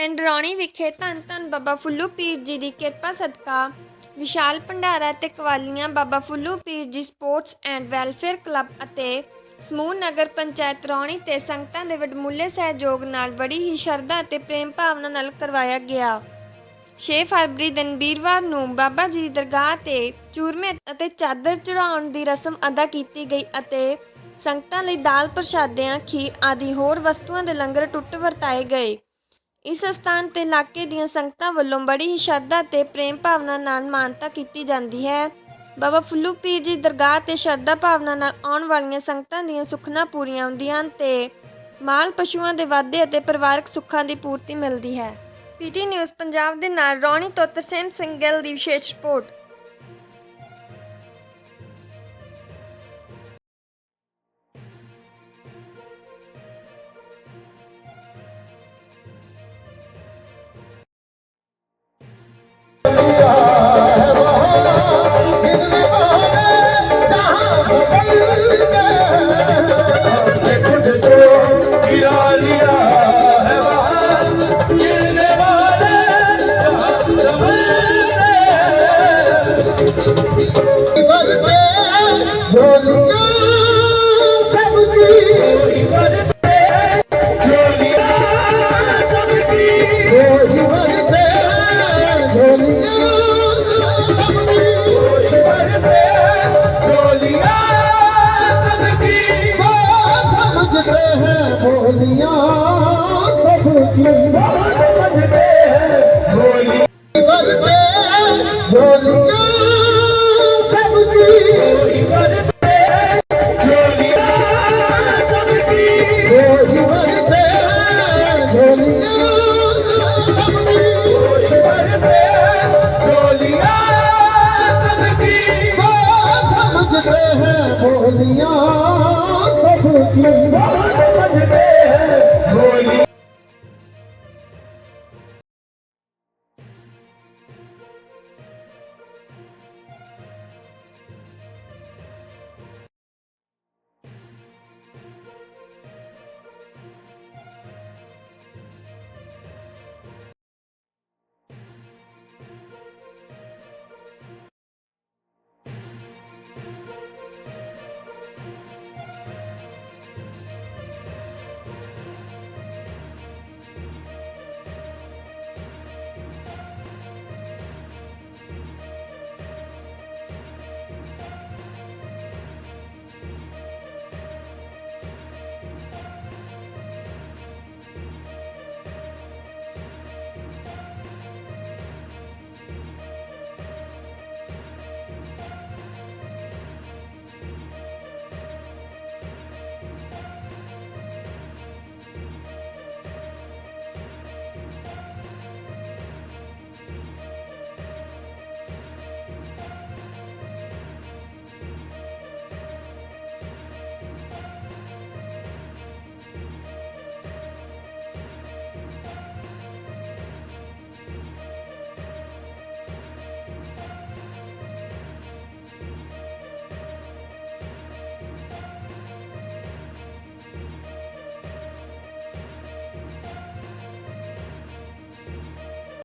ਪਿੰਡ ਰੌਣੀ ਵਿਖੇ ਧੰਨ ਧੰਨ ਬਾਬਾ ਫੁੱਲੂ ਪੀਰ ਜੀ ਦੀ ਕਿਰਪਾ ਸਦਕਾ ਵਿਸ਼ਾਲ ਭੰਡਾਰਾ ਤੇ ਕਵਾਲੀਆਂ ਬਾਬਾ ਫੁੱਲੂ ਪੀਰ ਜੀ ਸਪੋਰਟਸ ਐਂਡ ਵੈਲਫੇਅਰ ਕਲੱਬ ਅਤੇ ਸਮੂਹ ਨਗਰ ਪੰਚਾਇਤ ਰੌਣੀ ਤੇ ਸੰਗਤਾਂ ਦੇ ਵਡਮੁੱਲੇ ਸਹਿਯੋਗ ਨਾਲ ਬੜੀ ਹੀ ਸ਼ਰਧਾ ਅਤੇ ਪ੍ਰੇਮ ਭਾਵਨਾ ਨਾਲ ਕਰਵਾਇਆ ਗਿਆ। 6 ਫਰਵਰੀ ਦਿਨ ਵੀਰਵਾਰ ਨੂੰ ਬਾਬਾ ਜੀ ਦੀ ਦਰਗਾਹ ਤੇ ਚੂਰਮੇ ਅਤੇ ਚਾਦਰ ਚੜਾਉਣ ਦੀ ਰਸਮ ਅਦਾ ਕੀਤੀ ਗਈ ਅਤੇ ਸੰਗਤਾਂ ਲਈ ਦਾਲ ਪ੍ਰਸ਼ਾਦਿਆਂ, ਖੀਰ ਆਦਿ ਹੋਰ ਵਸਤੂਆਂ ਦੇ ਲੰਗਰ ਟੁੱਟ ਵਰਤਾਏ ਗਏ। ਇਸ ਸਥਾਨ ਤੇ ਇਲਾਕੇ ਦੀਆਂ ਸੰਗਤਾਂ ਵੱਲੋਂ ਬੜੀ ਹੀ ਸ਼ਰਧਾ ਤੇ ਪ੍ਰੇਮ ਭਾਵਨਾ ਨਾਲ ਮਾਨਤਾ ਕੀਤੀ ਜਾਂਦੀ ਹੈ। ਬਾਬਾ ਫੁੱਲੂ ਪੀਰ ਜੀ ਦਰਗਾਹ ਤੇ ਸ਼ਰਧਾ ਭਾਵਨਾ ਨਾਲ ਆਉਣ ਵਾਲੀਆਂ ਸੰਗਤਾਂ ਦੀਆਂ ਸੁਖਨਾ ਪੂਰੀਆਂ ਹੁੰਦੀਆਂ ਹਨ ਤੇ ਮਾਲ ਪਸ਼ੂਆਂ ਦੇ ਵਾਧੇ ਅਤੇ ਪਰਿਵਾਰਕ ਸੁੱਖਾਂ ਦੀ ਪੂਰਤੀ ਮਿਲਦੀ ਹੈ। ਪੀਟੀ ਨਿਊਜ਼ ਪੰਜਾਬ ਦੇ ਨਾਲ ਰੌਣੀ ਤੋਂ ਤਰਸੇਮ ਸਿੰਘ ਗਿੱਲ ਦੀ ਵਿਸ਼ੇਸ਼ ਰਿਪੋਰਟ। ਬੋਲੀਆਂ ਸਭ ਕੀ ਬਾਤ ਸਮਝਦੇ ਹੈ ਬੋਲੀ ਕਰਦੇ दिया